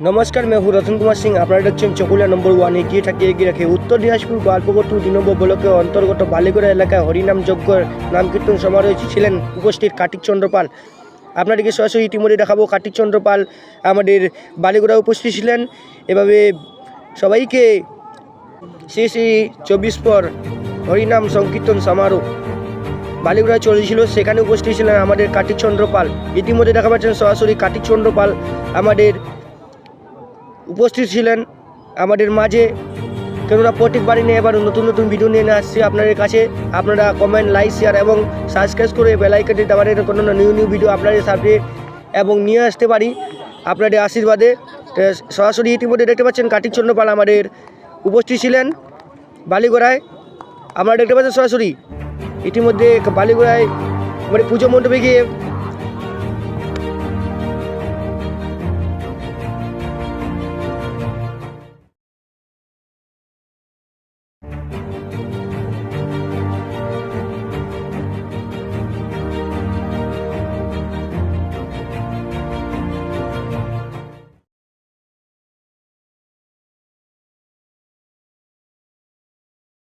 নমস্কার মেহু রতন কুমার সিং। আপনারা দেখছেন চকুলা নম্বর ওয়ানে গিয়ে থাকি, এগিয়ে রাখে। উত্তর দিনাজপুর গল্পবটুর দুই নম্বর ব্লকের অন্তর্গত বালিগুড়া এলাকায় হরিনাম যজ্ঞের নামকীর্তন সমারোহ ছিলেন উপস্থিত কার্তিক চন্দ্রপাল। আপনাদেরকে সরাসরি ইতিমধ্যে দেখাবো, কার্তিক চন্দ্রপাল আমাদের বালিগুড়া উপস্থিত ছিলেন। এভাবে সবাইকে শ্রী শ্রী চব্বিশ পর হরিনাম সংকীর্তন সমারোহ বালিগুড়া চলেছিল। সেখানে উপস্থিত ছিলেন আমাদের কার্তিক চন্দ্রপাল। ইতিমধ্যে দেখা পাচ্ছেন সরাসরি কার্তিক চন্দ্রপাল, আমাদের উপস্থিত ছিলেন আমাদের মাঝে। কেননা প্রত্যেক বাড়ি নিয়ে এবার নতুন নতুন ভিডিও নিয়ে আসছি আপনাদের কাছে। আপনারা কমেন্ট লাইক শেয়ার এবং সাবস্ক্রাইব করে বেলাইকাটি আমাদের কোনো নিউ নিউ ভিডিও আপনাদের সামনে এবং নিয়ে আসতে পারি আপনাদের আশীর্বাদে। সরাসরি ইতিমধ্যে দেখতে পাচ্ছেন কার্তিক চন্দ্র পাল আমাদের উপস্থিত ছিলেন বালিগড়ায়। আপনারা দেখতে পাচ্ছেন সরাসরি। ইতিমধ্যে বালিগড়ায় মানে পুজো মণ্ডপে গিয়ে